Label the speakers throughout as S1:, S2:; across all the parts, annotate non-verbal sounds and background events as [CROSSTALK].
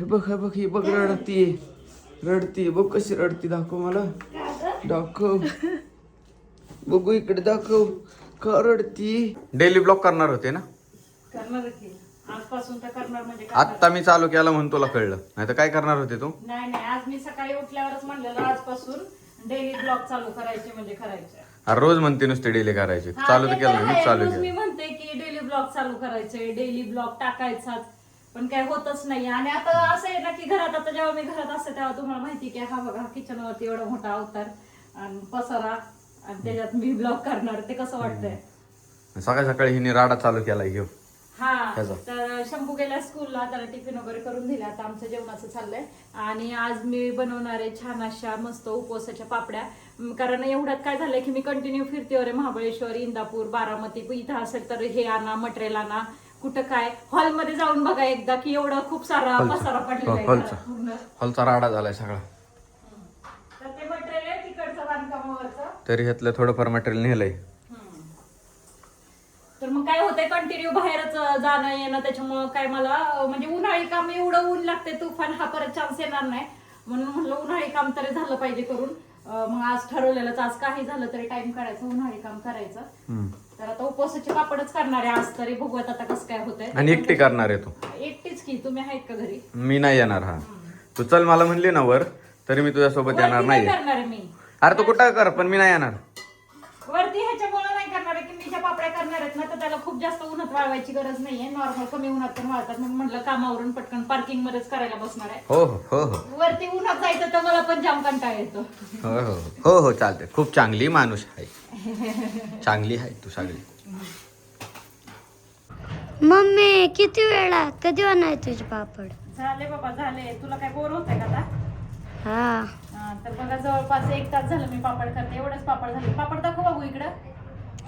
S1: हे बघ हे बघ ही बघ रडती. रडती. बघ कशी रडती. दाखव मला. दाखव. बघू इकडे दाखव. का रडती? डेली ब्लॉक करणार होते ना?
S2: करणार की आजपासून तर करणार म्हणजे
S1: आत्ता मी चालू केला म्हणून तुला कळलं. नाही तर काय करणार होते तू?
S2: नाही नाही. आज मी सकाळी उठल्यावरच म्हणलेलं आजपासून डेली ब्लॉग चालू करायचे म्हणजे करायचे.
S1: अरे रोज म्हणते नुसते डेली करायचे.
S2: हा,
S1: चालू तर
S2: ते
S1: केलं
S2: तर
S1: मी
S2: आहे.
S1: चालू
S2: रोज मी
S1: केलं
S2: म्हणते की डेली ब्लॉग चालू करायचे. डेली ब्लॉग टाकायचाच. पण काय होतच नाही. आणि आता असं आहे ना की घरात आता जेव्हा मी घरात असते तेव्हा तुम्हाला माहिती की हा बघा किचन वरती एवढा मोठा अवतार आणि पसारा आणि त्याच्यात मी ब्लॉग करणार. ते कसं वाटतंय?
S1: सकाळी सकाळी हिने राडा चालू केला घेऊ
S2: हा. तर शंभू गेल्या स्कूलला त्याला टिफिन वगैरे करून दिला. आता आमचं जेवणाचं चाललंय. आणि आज मी बनवणार आहे छान अशा मस्त उपवासाच्या पापड्या. कारण एवढ्यात काय झालंय की मी कंटिन्यू फिरते रे महाबळेश्वर इंदापूर बारामती इथं असेल तर हे आणा मटेरियल आणा. कुठं काय? हॉलमध्ये जाऊन बघा एकदा की एवढं खूप सारा
S1: हॉलचा.
S2: पसारा पडलेला आहे
S1: हॉलचा.
S2: घरात पूर्ण.
S1: हॉलचा राडा झालाय सगळा.
S2: तर ते मटेरियल आहे तिकडचं बांधकामावरचं.
S1: तरी ह्यातलं थोडंफार मटेरियल नेलंय.
S2: तर मग काय होतंय कंटिन्यू बाहेरच जाणं येणं त्याच्यामुळं काय मला अं, म्हणजे उन्हाळी काम एवढं ऊन लागते तुफान हा परत चान्स येणार नाही. म्हणून म्हणलं उन्हाळी काम तरी झालं पाहिजे करून. मग आज ठरवलेलंच आज काही झालं तरी टाइम काढायचं उन्हाळी काम करायचं. तर आता उपवासाचे पापडच करणार आहे आज तरी बघूयात आता कसं काय होतंय.
S1: आणि एकटी करणार आहे तू?
S2: एकटीच की तुम्ही आहेत का घरी?
S1: मी नाही येणार हा. तू चल मला म्हणली ना वर तरी मी तुझ्यासोबत येणार
S2: वरती नाही
S1: नाही
S2: करणार आहे मी.
S1: अरे तू कुठं कर पण मी नाही येणार.
S2: वरती ह्याच्यामुळे त्याला खूप जास्त उन्हात वाळवायची गरज नाहीये. नॉर्मल कमी उन्हात पण वाळतात. मग म्हटलं कामावरून पटकन पार्किंग मध्येच करायला बसणार आहे.
S1: हो हो हो हो.
S2: वरती उन्हात जायचं तर मला पण जाम कंटाळा येतो.
S1: हो हो हो हो चालते खूप चांगली माणूस आहे. चांगली आहे तू सगळी.
S3: मम्मी किती वेळा कधी होणार तुझे पापड?
S2: झाले बाबा झाले. तुला काय बोर होतंय का आता?
S3: हा.
S2: हा, तर बघा जवळपास एक तास झालं मी पापड करते. एवढंच पापड झाले. पापड दाखव बघू इकडं.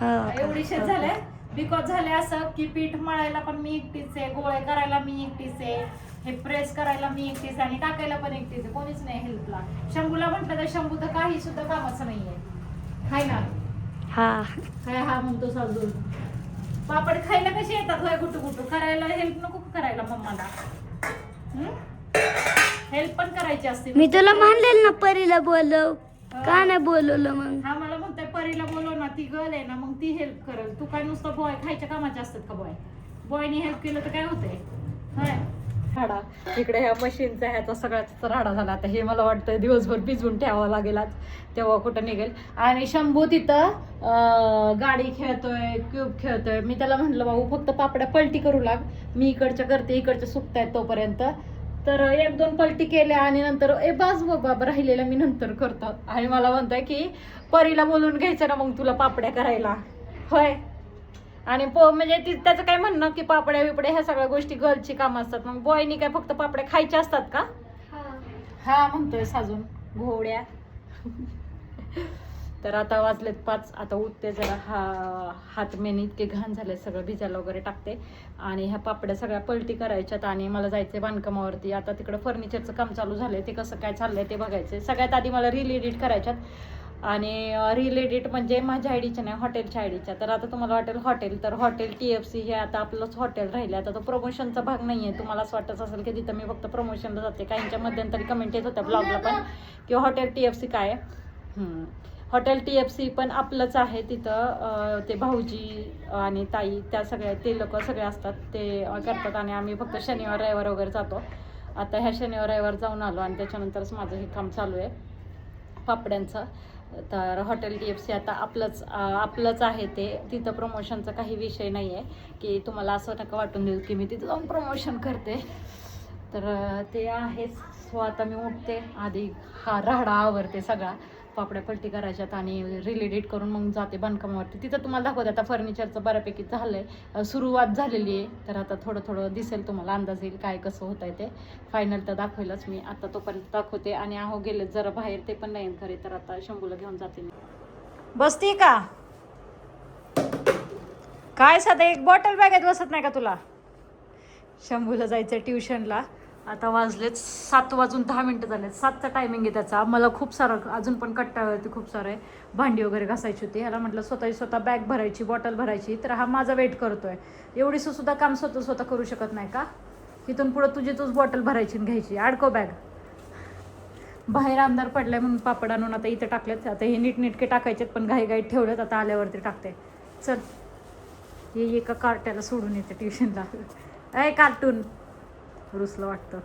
S3: हो.
S2: एवढीशे झाले. बिकॉज झाले असं की पीठ मळायला पण मी एकटीच आहे. गोळे करायला मी एकटीच आहे. हे प्रेस करायला मी एकटीच आहे आणि टाकायला पण एकटीच आहे. कोणीच नाही हेल्पला शंभूला म्हटलं तर शंभू तर काही सुद्धा कामाचं नाहीये. हाय ना?
S3: हा.
S2: काय हा म्हणतो साजून. पापड खायला कसे येतात? होय गुटू गुटू. करायला हेल्प नको करायला मम्माला. हेल्प पण करायची असते.
S3: मी तुला म्हणलेल ना परीला बोलव. का नाही बोलवलं मग?
S2: हा मला म्हणतोय परीला बोलव. ना ती गर्ल आहे ना मग ती हेल्प करल. तू काय नुसतं बॉय खायच्या कामाचे असतात का बॉय बॉयने हेल्प केलं तर काय होतंय? हाय? राडा इकडे ह्या मशीनचा ह्याचा सगळ्याचा राडा झाला. आता हे मला वाटतं दिवसभर भिजवून ठेवावं लागेल आज. तेव्हा कुठं निघेल. आणि शंभू तिथं गाडी खेळतोय क्यूब खेळतोय. मी त्याला म्हटलं भाऊ फक्त पापड्या पलटी करू लाग. मी इकडच्या करते इकडच्या सुकतायत तोपर्यंत. तर एक दोन पलटी केल्या आणि नंतर ए बाज बाबा राहिलेल्या मी नंतर करतो. आणि मला म्हणतोय की परीला बोलून घ्यायचं ना मग तुला पापड्या करायला. होय? आणि पो म्हणजे ती त्याचं काय म्हणणं की पापड्या बिपड्या ह्या सगळ्या गोष्टी गर्लची कामं असतात. मग बॉयनी काय फक्त पापड्या खायच्या असतात का? हा. म्हणतोय साजून. घोड्या. तर आता वाजलेत पाच. आता उठते जरा. हा हात मेन इतके घाण झाले सगळं भिजायला वगैरे टाकते. आणि ह्या पापड्या सगळ्या पलटी करायच्यात आणि मला जायचंय बांधकामावरती. आता तिकडं फर्निचरचं काम चालू झालंय. ते कसं काय चाललंय ते बघायचंय. सगळ्यात आधी मला रील एडिट करायच्यात. आणि रिलेटेड म्हणजे माझ्या आयडीच्या नाही हॉटेलच्या आयडीच्या तर आता तुम्हाला वाटेल हॉटेल तर हॉटेल टी एफ सी हे आता आपलंच हॉटेल राहिले आता तो प्रमोशनचा भाग नाही आहे तुम्हाला असं वाटत असेल की तिथं मी फक्त प्रमोशनला जाते काहींच्या मध्यंतरी कमेंट येत होत्या ब्लॉगला पण की हॉटेल टी एफ सी काय हॉटेल टी एफ सी पण आपलंच आहे तिथं ते भाऊजी आणि ताई त्या सगळ्या ते लोक सगळे असतात. ते करतात आणि आम्ही फक्त शनिवार रविवार वगैरे जातो. आता ह्या शनिवार रविवार जाऊन आलो आणि त्याच्यानंतरच माझं हे काम चालू आहे. पापड्यांचं. तर हॉटेल टी एफ सी आता आपलंच आपलंच आहे ते. तिथं प्रमोशनचा काही विषय नाही आहे की तुम्हाला असं नका वाटून देऊ की मी तिथं जाऊन प्रमोशन करते. तर ते आहेच. सो आता मी उठते. आधी हा राहडा आवरते सगळा. पापड्या पलटी करायच्यात आणि रिलेटेड करून मग जाते बांधकामावरती. तिथं तुम्हाला दाखवते आता फर्निचरचं बऱ्यापैकी झालं आहे सुरुवात झालेली आहे. तर आता थोडं थोडं दिसेल तुम्हाला अंदाज येईल काय कसं होत आहे ते. फायनल तर दाखवेलच मी. आता तोपर्यंत दाखवते. आणि अहो गेले जरा बाहेर ते पण नाही खरे. तर आता शंभूला घेऊन जाते मी. बसते का? काय साधं एक बॉटल बॅगेत बसत नाही का तुला? शंभूला जायचं ट्युशनला आता वाजलेत सात वाजून दहा मिनटं झालेत. सातचा टायमिंग आहे त्याचा. मला खूप सारं अजून पण कट्टावरती खूप सारं. आहे भांडी वगैरे घासायची होती. ह्याला म्हटलं स्वतःची स्वतः बॅग भरायची बॉटल भरायची. तर हा माझा वेट करतो आहे एवढीसं सुद्धा काम स्वतः स्वतः करू शकत नाही का? इथून पुढं तुझी तूच बॉटल भरायची आणि घ्यायची. अडको बॅग बाहेर आमदार पडलाय म्हणून पापड आणून आता इथं टाकलेत. आता हे नीटनेटके टाकायचेत पण घाई घाईत ठेवलेत. आता आल्यावरती टाकते. चल. हे एका कार्ट्याला सोडून येते ट्युशनला अय कार्टून. रुसलं वाटतं.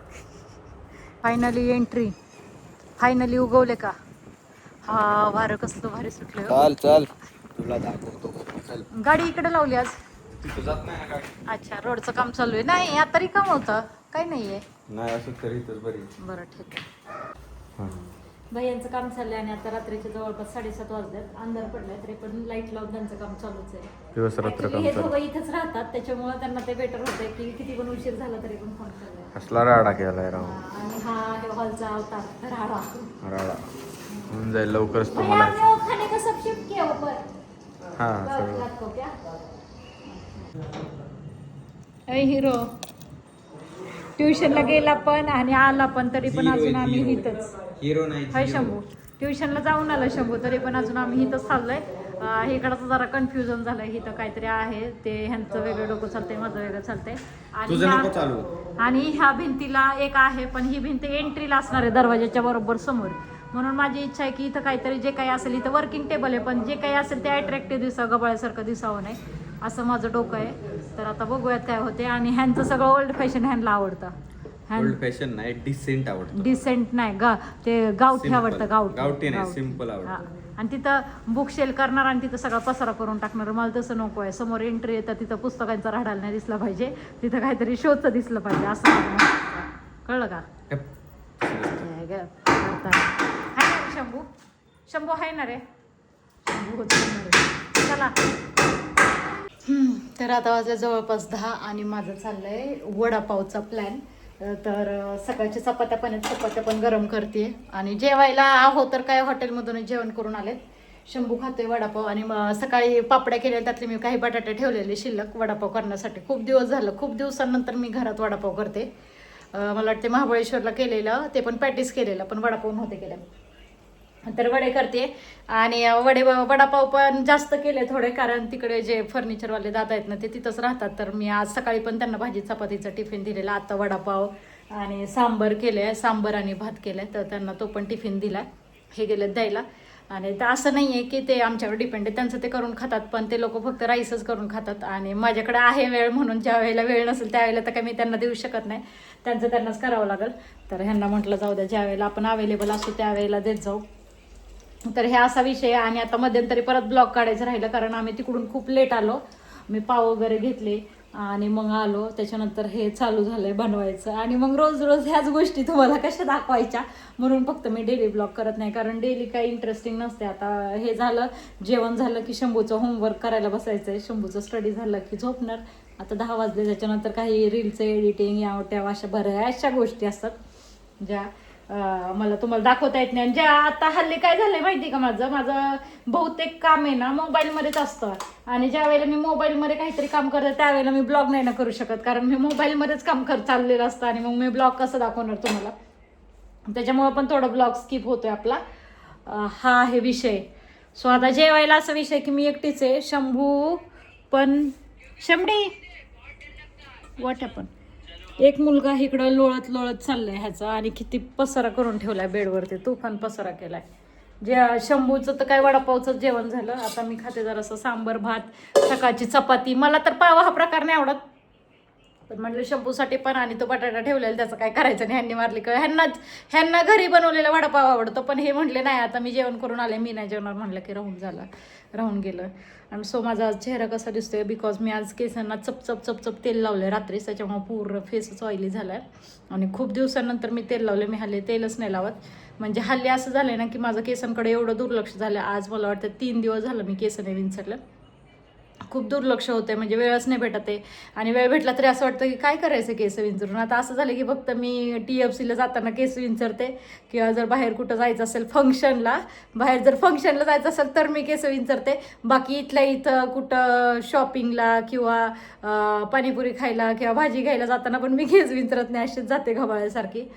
S2: फायनली एंट्री फायनली उगवले का? हा वारं कसलं भारी सुटलं.
S1: चाल चाल. तुला दाखवतो. चल.
S2: गाडी इकडे लावली आज.
S1: तिथं जात नाही ना गाडी?
S2: अच्छा रोडचं काम चालू आहे. नाही आता रिकाम होतं. काही नाहीये.
S1: नाही असं तरी तर बरी
S2: बरं ठीक आहे. भैयांचं काम चाललंय आणि आता रात्रीचे जवळपास साडेसात वाजल्यात अंधार पडलाय तरी पण लाइट लावून त्यांचं काम चालूच आहे.
S1: दिवस रात्र
S2: Actually
S1: काम
S2: हे
S1: चालू.
S2: दोघं इथेच राहतात. त्याच्यामुळे त्यांना ते बेटर होतंय की किती पण उशीर झाला तरी पण फोन चाललाय
S1: कसला राडा केलाय राव.
S2: आणि हा हॉलचा अवतार राडा.
S1: राडा. होऊन जाईल लवकरच
S2: भैया
S1: तुम्हाला.
S2: वो खाने का सब शिफ्ट किया ऊपर
S1: हा सगळं.
S2: रात को क्या अय हिरो. ट्युशनला गेला पण आणि आला पण तरी पण अजून आम्ही इथंच.
S1: हिरो नाही
S2: हाय शंभू. ट्युशनला जाऊन आलं शंभू तरी पण अजून आम्ही इथंच चाललोय. अं, इकडचं जरा कन्फ्युजन झालंय इथं काहीतरी आहे ते ह्यांचं वेगळं डोकं चालतंय माझं वेगळं चालतंय. आणि
S1: तुझं
S2: ह्या-
S1: नको चालू.
S2: आणि ह्या भिंतीला एक आहे पण ही भिंत एंट्रीला असणार आहे दरवाजाच्या बरोबर समोर. म्हणून माझी इच्छा आहे की इथं काहीतरी जे काही असेल इथं वर्किंग टेबल आहे पण जे काही असेल ते अट्रॅक्टिव्ह दिसावं गबाळ्यासारखं दिसावं नाही. असं माझं डोकं आहे. तर आता बघूयात काय होते आणि ह्यांचं सगळं ओल्ड फॅशन ह्यांना आवडतं.
S1: ओल्ड फॅशन नाही डिसेंट आवडतो
S2: डिसेंट नाही गा ते गावठी. आवडतं गावठी
S1: गावठी नाही,
S2: गावठी.
S1: simple आवडतं.
S2: हा. आणि तिथं बुक सेल करणार आणि तिथं सगळा पसारा करून टाकणार मला तसं नको आहे समोर एंट्री येतं तिथं पुस्तकांचा राडायला नाही दिसला पाहिजे तिथं काहीतरी शोचं दिसलं पाहिजे असं. कळलं का हे ग. हाय ना रे शंभू शंभू आहे ना रे शंभू होतं ना रे. चला हम्म, तर आता वाजल्या जवळपास दहा आणि माझं चाललंय वडापावचा प्लॅन तर सकाळच्या चपात्या पण आहेत. चपात्या पण गरम करते. आणि जेवायला आहो तर काय हॉटेलमधूनच जेवण करून आलेत. शंभू खातोय वडापाव आणि मग सकाळी पापड्या केल्या त्यातले मी काही बटाटे ठेवलेले शिल्लक वडापाव करण्यासाठी. खूप दिवस झालं. खूप दिवसांनंतर मी घरात वडापाव करते. मला वाटते महाबळेश्वरला केलेलं ते पण पॅटीस केलेलं पण वडापाव नव्हते केले. तर वडे करते. आणि वडे वडापाव पण जास्त केले थोडे कारण तिकडे जे फर्निचरवाले दादा आहेत ना ते तिथंच राहतात. तर मी आज सकाळी पण त्यांना भाजी चपातीचा टिफिन दिलेला. आता वडापाव आणि सांबर केले सांबर आणि भात केले तर त्यांना तो पण टिफिन दिला हे गेलेत द्यायला. आणि तर असं नाही आहे की ते आमच्यावर डिपेंड आहे. त्यांचं ते करून खातात पण ते लोक फक्त राईसच करून खातात. आणि माझ्याकडे आहे वेळ म्हणून ज्या वेळेला वेळ नसेल त्यावेळेला तर काही मी त्यांना देऊ शकत नाही. त्यांचं त्यांनाच करावं लागेल. तर ह्यांना म्हटलं जाऊ द्या ज्या वेळेला आपण अवेलेबल असू त्यावेळेला देत जाऊ. तर हे असा विषय आणि आता मध्यंतरी परत ब्लॉग काढायचं राहिलं कारण आम्ही तिकडून खूप लेट आलो. मी पाव वगैरे घेतले आणि मग आलो. त्याच्यानंतर हे चालू झालंय बनवायचं. आणि मग रोज रोज ह्याच गोष्टी तुम्हाला कशा दाखवायच्या? म्हणून फक्त मी डेली ब्लॉग करत नाही. कारण डेली काही इंटरेस्टिंग नसते. आता हे झालं जेवण झालं की शंभूचं होमवर्क करायला बसायचं आहे शंभूचं स्टडी झालं की झोपणार. आता दहा वाजले. त्याच्यानंतर काही रीलचं एडिटिंग या त्या अशा बऱ्याचशा गोष्टी असतात. ज्या मला तुम्हाला दाखवता येत नाही. आणि ज्या आता हल्ली काय झालंय माहिती का माझं? माझं बहुतेक काम आहे ना मोबाईलमध्येच असतं. आणि ज्या वेळेला मी मोबाईलमध्ये काहीतरी काम करते त्यावेळेला मी ब्लॉग नाही ना करू शकत. कारण मी मोबाईलमध्येच काम कर चाललेलं असतं आणि मग मी ब्लॉग कसं दाखवणार तुम्हाला? त्याच्यामुळं पण थोडं ब्लॉग स्किप होतोय आपला. हा आहे विषय. सो आता जेवायला असा विषय की मी एकटीच आहे. शंभू पण शंभडी वाट पण. एक मुलगा इकडं लोळत लोळत चाललाय ह्याचा आणि किती पसारा करून ठेवलाय बेडवरती. तुफान पसारा केलाय. जे शंभूचं तर काय वडापावचं जेवण झालं. आता मी खाते जरासं सांबर भात सकाळची चपाती. मला तर पाव हा प्रकार नाही आवडत. पण म्हटलं शंभूसाठी पण आणि तो बटाटा ठेवलेला त्याचं काय करायचं नाही ह्यांनी मारली का ह्यांनाच ह्यांना घरी बनवलेला वडापाव आवडतो पण हे म्हटले नाही आता मी जेवण करून आले मी नाही जेवणार म्हटलं की राहून झालं राहून गेलं. आणि सो माझा आज चेहरा कसा दिसतोय बिकॉज मी आज केसांना चपचप चप चप चप तेल लावले रात्री त्याच्यामुळे पूर्ण फेसच ऑइली झालाय. आणि खूप दिवसानंतर मी तेल लावले मी हल्ले तेलच नाही लावत. म्हणजे हल्ली असं झालं ना की माझं केसांकडे एवढं दुर्लक्ष झालं आज मला वाटतं तीन दिवस झालं मी केस नाही विंचरलं खूप दुर्लक्ष होते म्हणजे वेळच नाही भेटत आहे. आणि वेळ भेटला तरी असं वाटतं की काय करायचं केस विंचरून? आता असं झालं की फक्त मी टी एफ सीला जाताना केस विंचरते. किंवा जर बाहेर कुठं जायचं असेल फंक्शनला बाहेर जर फंक्शनला जायचं असेल तर मी केस विंचरते. बाकी इथल्या इथं कुठं शॉपिंगला किंवा पाणीपुरी खायला किंवा भाजी घ्यायला जाताना पण मी केस विंचरत नाही अशीच जाते घबाळ्यासारखी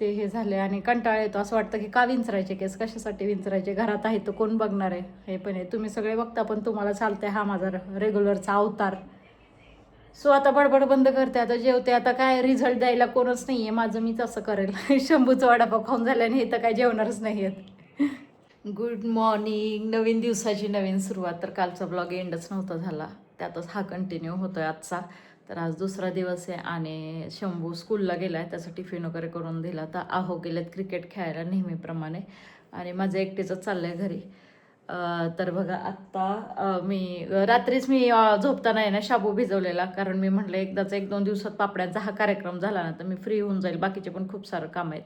S2: ते हे झाले आणि कंटाळा येतो. असं वाटतं की का विंचरायचे केस? कशासाठी विंचरायचे? घरात आहे तर कोण बघणार आहे? हे पण आहे. तुम्ही सगळे बघता पण तुम्हाला चालतंय हा माझा रेग्युलरचा अवतार. सो आता बडबड बंद करते. आता जेवते. आता काय रिझल्ट द्यायला कोणच नाही आहे माझं मीच असं करेल. [LAUGHS] शंभूचा वडापाव खाऊन झाल्याने हे तर काय जेवणारच नाही आहेत. गुड मॉर्निंग नवीन दिवसाची नवीन सुरुवात. तर कालचा ब्लॉग एंडच नव्हता झाला. त्यातच हा कंटिन्यू होतोय आजचा. तर आज दुसरा दिवस आहे आणि शंभू स्कूलला गेला आहे त्याचा टिफिन वगैरे करून दिला. तर आहो गेलेत क्रिकेट खेळायला नेहमीप्रमाणे. आणि माझं एकटीचंच आहे घरी. तर बघा आत्ता मी रात्रीच मी झोपताना आहे ना शाबू भिजवलेला. कारण मी म्हटलं एकदाच एक दोन दिवसात पापड्यांचा हा कार्यक्रम झाला ना तर मी फ्री होऊन जाईल. बाकीचे पण खूप सारं काम आहेत.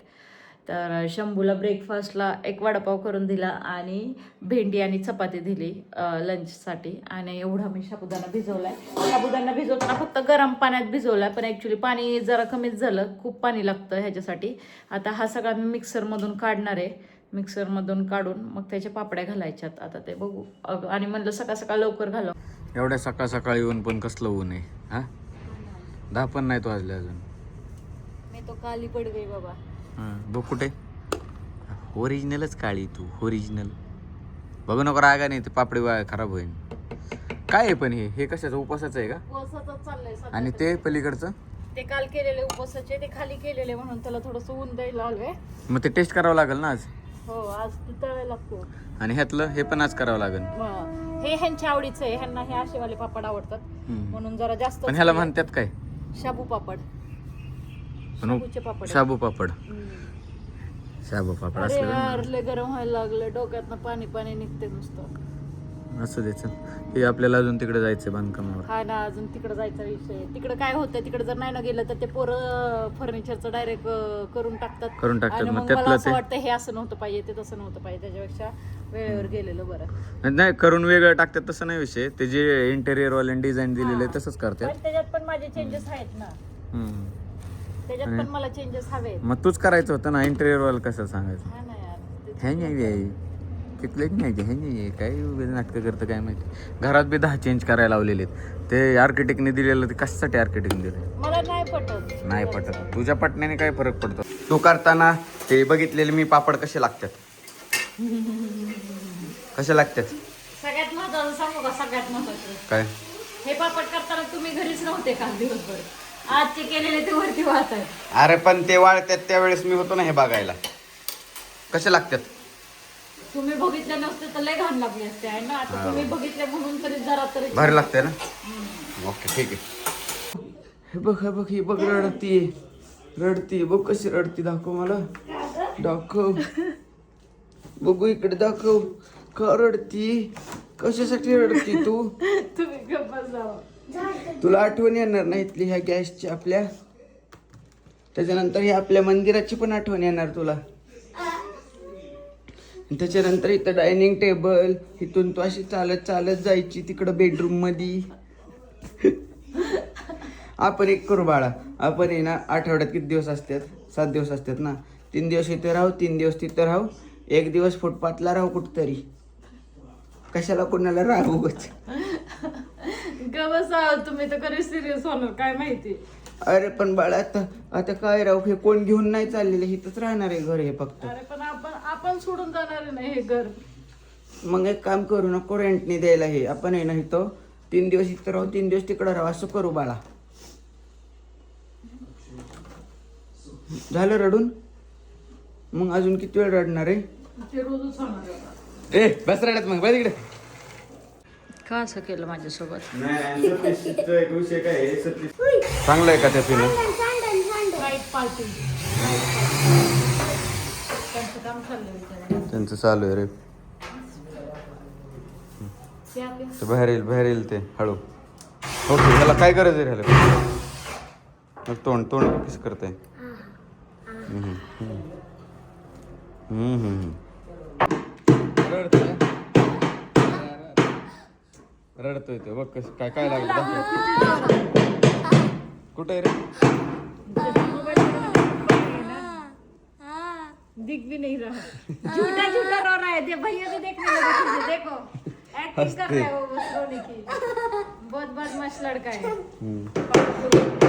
S2: तर शंभूला ब्रेकफास्टला एक वडापाव करून दिला आणि भेंडी आणि चपाती दिली लंचसाठी आणि एवढा मी साबुदाणा भिजवलाय. साबुदाणा भिजवताना फक्त गरम पाण्यात भिजवलाय पण ॲक्च्युली पाणी जरा कमीच झालं. खूप पाणी लागतं ह्याच्यासाठी. आता हा सगळा मी मिक्सरमधून काढणार आहे. मिक्सरमधून काढून मग त्याच्या पापड्या घालायच्यात. आता ते बघू. अग- आणि म्हणलं सकाळ सकाळ लवकर घालव.
S1: एवढ्या सकाळ सकाळी ऊन पण कसलं ऊन आहे हा? दहा पण नाही तो वाजले अजून.
S2: मी तो काली पडवे बाबा.
S1: बघ कुठे. ओरिजिनलच काळी तू ओरिजिनल बघू नको रागा नाही ते पापडी वा खराब होईल काय आहे पण हे? हे कशाचं? उपवासाचं आहे का?
S2: उपवासाचंच चाललंय सध्या
S1: आणि ते पलीकडचं?
S2: ते काल केलेले उपवासाचे ते खाली केलेले म्हणून त्याला थोडस ऊन द्यायला आलोय.
S1: मग ते टेस्ट करावं लागेल ना आज?
S2: हो आज ते तळायला लागतो.
S1: आणि ह्यातलं हे पण आज करावं लागेल.
S2: मग हे ह्यांच्या आवडीचं आहे ह्यांना हे आशेवाले पापड आवडतात.
S1: हम्म.
S2: म्हणून जरा जास्त
S1: पण ह्याला म्हणतात काय?
S2: शाबू पापड. शाबूचे पापड.
S1: शाबू पापड. शाबू पापड
S2: अरे
S1: असलं
S2: यार लय गरम व्हायला लागलं डोक्यातनं पाणी पाणी निघते नुसतं.
S1: असं द्यायचं हे आपल्याला अजून तिकडे जायचंय बांधकामावर.
S2: हा ना अजून तिकडे जायचा विषय. आहे. तिकडे काय होतं? तिकडे जर नाही ना गेलं तर ते पोरं फर्निचरचं डायरेक्ट करून टाकतात.
S1: करून टाकतात.
S2: आणि
S1: मग
S2: मग
S1: त्यातलं
S2: मला असं
S1: ते-
S2: वाटतं हे असं नव्हतं पाहिजे ते तसं नव्हतं पाहिजे. त्याच्यापेक्षा वेळेवर गेलेलं बरं.
S1: नाही करून वेगळं टाकतात तसं नाही विषय. ते जे इंटेरियर वाले डिझाईन दिलेले
S2: हा.
S1: तसंच करतात.
S2: पण त्याच्यात पण माझे चेंजेस आहेत ना.
S1: हम्म.
S2: त्याच्यात पण मला चेंजेस हवे
S1: मग तूच करायचं होतं ना इंटेरियर वाला कसं सांगायचं?
S2: हा ना यार ते-
S1: हे नाही आहे. तिथलेच नाही हे नाही आहे. काय उगाच नाटकं करतं काय माहिती. घरात बी दहा चेंज करायला लावलेले ते आर्किटेक्टने दिलेलं ते कशासाठी आर्किटेक्टने दिलं
S2: मला नाही पटत.
S1: नाही पटत. तुझ्या पटण्याने काय फरक पडतो? तू करताना ते बघितलेले मी पापड कसे लागतात? कसे लागतात?
S2: सगळ्यात महत्वाचं सांगू का? सगळ्यात महत्वाचं.
S1: काय?
S2: हे पापड करताना तुम्ही घरीच नव्हते काल दिवसभर? आजचे केलेले ते वरती वाहत आहेत
S1: अरे पण ते वाळतात त्यावेळेस मी होतो ना हे बघायला. कसे लागतात?
S2: तुम्ही बघितले नसते तर लय घाण लागले असते आहे ना? आता तुम्ही बघितले म्हणून तरी जरा तरी
S1: भारी लागते ना? ओके ठीक आहे. हे बघ हे बघ ही बघ रडती रडती बघ कशी रडती दाखव मला. दाखव. बघू इकडे दाखव. का रडती? कशासाठी रडती तू? [LAUGHS]
S2: तुम्ही गप्पा जावा
S1: तुला आठवण येणार ना इथली ह्या गॅसची आपल्या? त्याच्यानंतर ही आपल्या मंदिराची पण आठवण येणार तुला. त्याच्यानंतर इथं डायनिंग टेबल इथून तू अशी चालत चालत जायची तिकडं बेडरूममध्ये आपण एक करू बाळा. आपण आहे ना आठवड्यात किती दिवस असतात? सात दिवस असतात ना? तीन दिवस इथे राहू तीन दिवस तिथं राहू. एक दिवस फुटपाथला राहू कुठतरी. कशाला कोणाला राहूच
S2: तुम्ही तर कधी सिरियस होणार काय माहिती?
S1: अरे पण बाळा आता आता काय राहू हे कोण घेऊन नाही चाललेलं इथंच राहणार आहे घर हे फक्त.
S2: अरे पण आपण आपण सोडून जाणार आहे ना हे घर?
S1: मग एक काम करू नको रेंटने द्यायला हे आपण आहे ना इथं तीन दिवस इथं राहू तीन दिवस तिकडं राहू असं करू बाळा. झालं रडून? मग अजून किती वेळ रडणार आहे?
S2: ते रोजच होणार आहे.
S1: ए बस रडत मग बस इकडे.
S2: का असं केलं माझ्यासोबत?
S1: चांगलं आहे का त्या
S2: पार्टी त्यांचं
S1: चालू आहे रे.
S2: ते
S1: बाहेर येईल बाहेर येईल ते हळू. ओके ह्याला काय गरज आहे ह्याला? मग तोंड तोंड कसं करताय? हम्म, हम्म. हम्म, रडतोय तो बघ कसं काय काय लागलं दाखव. कुठे आहे रे?
S2: दिख भी नहीं रहा झूठा झूठा रो रहा है दे भैया भी देखने लगे तुझे देखो. एक्टिंग कर रहा है वो बस रोने की. बहुत बदमाश लड़का है.
S1: हम्म.